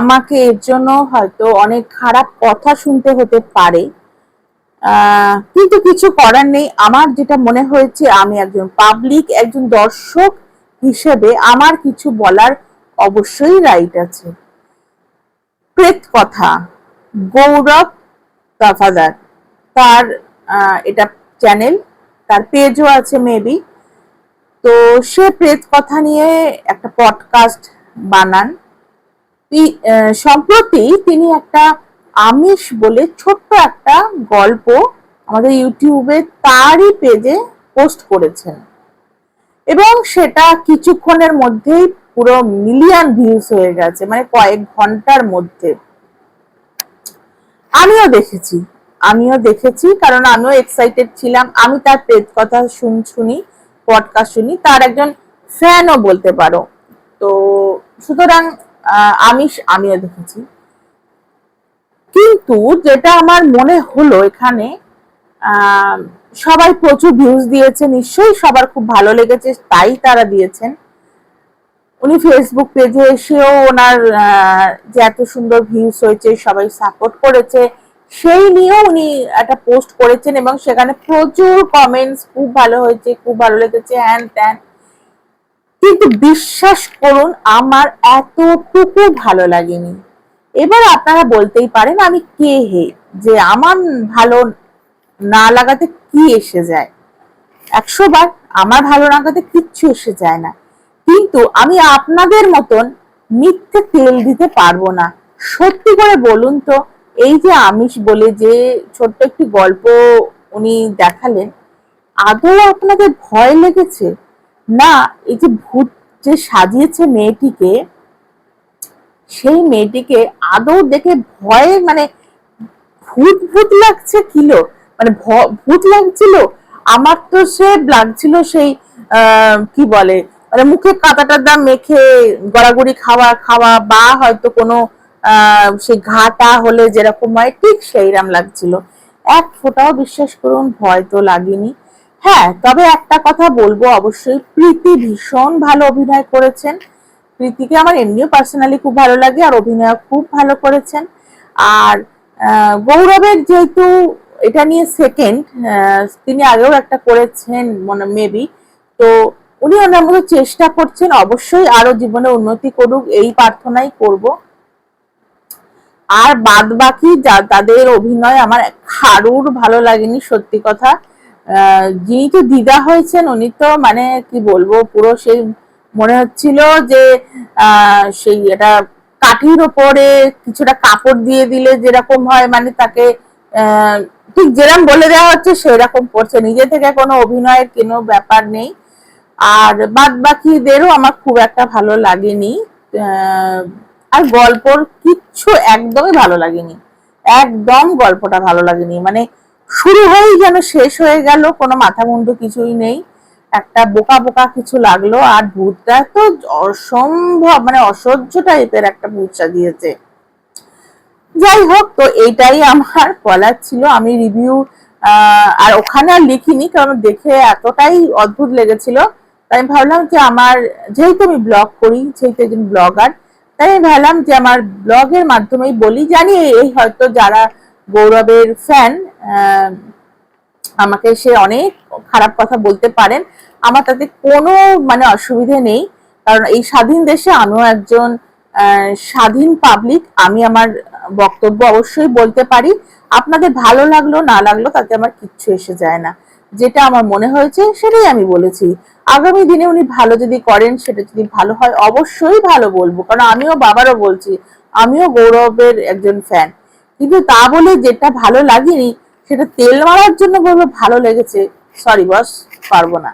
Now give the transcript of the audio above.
আমাকে এর জন্য হয়তো অনেক খারাপ কথা শুনতে হতে পারে। কিন্তু কিছু করার নেই। আমার যেটা মনে হয়েছে, আমি একজন পাবলিক একজন দর্শক হিসেবে আমার কিছু বলার অবশ্যই রাইট আছে। প্রেত কথা, গৌরব তাফাদার তার এটা চ্যানেল তার পেজও আছে মেবি তো সে প্রেত কথা নিয়ে একটা পডকাস্ট বানান। সম্প্রতি তিনি একটা আমিষ বলে ছোট্ট একটা গল্প আমাদের ইউটিউবে তারই পেজে পোস্ট করেছেন। এবং সেটা কিছুক্ষণের মধ্যেই পুরো মিলিয়ন ভিউজ হয়ে গেছে মানে কয়েক ঘণ্টার মধ্যে। আমিও দেখেছি আমিও দেখেছি, কারণ আমিও এক্সাইটেড ছিলাম। আমি তার প্রেত কথা শুন, শুনি পডকাস্ট শুনি, তার একজন ফ্যানও বলতে পারো। তো সুতরাং আহ, আমি আমিও দেখেছি। কিন্তু যেটা আমার মনে হলো এখানে সবাই প্রচুর ভিউজ দিয়েছে নিশ্চয়ই সবার খুব ভালো লেগেছে তাই তারা দিয়েছেন। উনি ফেসবুক পেজে এসেও ওনার যে এত সুন্দর ভিউজ হয়েছে সবাই সাপোর্ট করেছে সেই নিয়েও উনি একটা পোস্ট করেছেন এবং সেখানে প্রচুর কমেন্টস খুব ভালো হয়েছে খুব ভালো লেগেছে হ্যান ত্যান কিন্তু বিশ্বাস করুন, আমার এতটুকু ভালো লাগেনি। এবার আপনারা বলতেই পারেন, আমি কে হে? যে আমার ভালো না লাগাতে কি এসে যায়? একশো বার আমার ভালো লাগাতে কিচ্ছু এসে যায় না। কিন্তু আমি আপনাদের মতন মিথ্যে তেল দিতে পারব না। সত্যি করে বলুন তো, এই যে আমিষ বলে যে ছোট্ট একটি গল্প উনি দেখালেন, আদৌ আপনাদের ভয় লেগেছে? না, এই যে ভূত যে সাজিয়েছে মেয়েটিকে, সেই মেয়েটিকে আদৌ দেখে ভয়ে মানে ভূত ভূত লাগছে কিলো? মানে ভূত লাগছিল? আমার তো সে লাগছিল সেই কি বলে মানে মুখে কাঁটাটা দাম মেখে গড়াগড়ি খাওয়া খাওয়া, বা হয়তো কোনো সেই ঘাটা হলে যেরকম হয়, ঠিক সেইরাম লাগছিল। এক ফোঁটাও বিশ্বাস করুন, ভয় তো লাগেনি। হ্যাঁ তবে একটা কথা বলব অবশ্যই। প্রীতি ভীষণ ভালো অভিনয় করেছেন। প্রীতিকে আমার এমনিও পার্সোনালি খুব ভালো লাগে আর অভিনয় খুব ভালো করেছেন। আর গৌরবের যেহেতু এটা নিয়ে সেকেন্ড তিনি আগেও একটা করেছেন, মনে মেবি তো উনি ওনার মতো চেষ্টা করছেন, অবশ্যই আরও জীবনে উন্নতি করুক, এই প্রার্থনাই করব। আর বাদ বাকি যা, তাদের অভিনয় আমার খারুর ভালো লাগেনি, সত্যি কথা। যিনি তো দিদা হয়েছেন, উনি তো মানে কি বলব, পুরো সেই মনে হচ্ছিল যে সেই এটা কাঠির ওপরে কিছুটা কাপড় দিয়ে দিলে যেরকম হয় মানে তাকে ঠিক যেরকম বলে দেওয়া হচ্ছে সেরকম করছে নিজে থেকে কোনো অভিনয়ের কোনো ব্যাপার নেই। আর বাদ বাকিদেরও আমার খুব একটা ভালো লাগেনি। আর গল্পর কিচ্ছু একদমই ভালো লাগেনি। একদম গল্পটা ভালো লাগেনি। মানে শুরু হয়েই যেন শেষ হয়ে গেল, কোনো মাথা মুন্ডু কিছুই নেই। একটা বোকা বোকা কিছু লাগল, আর ভূতটা তো অসম্ভব মানে অসহ্য টাইপের একটা ভূত সাজিয়েছে। যাই হোক, তো এইটাই আমার বলার ছিল। আমি রিভিউ আর ওখানে আর লিখিনি, কারণ দেখে এতটাই অদ্ভুত লেগেছিল। তাই আমি ভাবলাম যে আমার, যেহেতু আমি ব্লগ করি, যেহেতু একজন ব্লগার তাই আমি ভাবলাম যে আমার ব্লগের মাধ্যমেই বলি। জানি এই হয়তো যারা গৌরবের ফ্যান আমাকে সে অনেক খারাপ কথা বলতে পারেন। আমার তাতে কোনো মানে অসুবিধে নেই। কারণ এই স্বাধীন দেশে আমিও একজন স্বাধীন পাবলিক আমি আমার বক্তব্য অবশ্যই বলতে পারি। আপনাদের ভালো লাগল, না লাগল, তাতে আমার কিচ্ছু এসে যায় না। যেটা আমার মনে হয়েছে, সেটাই আমি বলেছি। আগামী দিনে উনি ভালো যদি করেন, সেটা যদি ভালো হয়, অবশ্যই ভালো বলব। কারণ আমিও বাবারও বলছি, আমিও গৌরবের একজন ফ্যান কিন্তু তা বলে যেটা ভালো লাগেনি, সেটা তেল মারার জন্য বলব ভালো লেগেছে। সরি বস পারব না।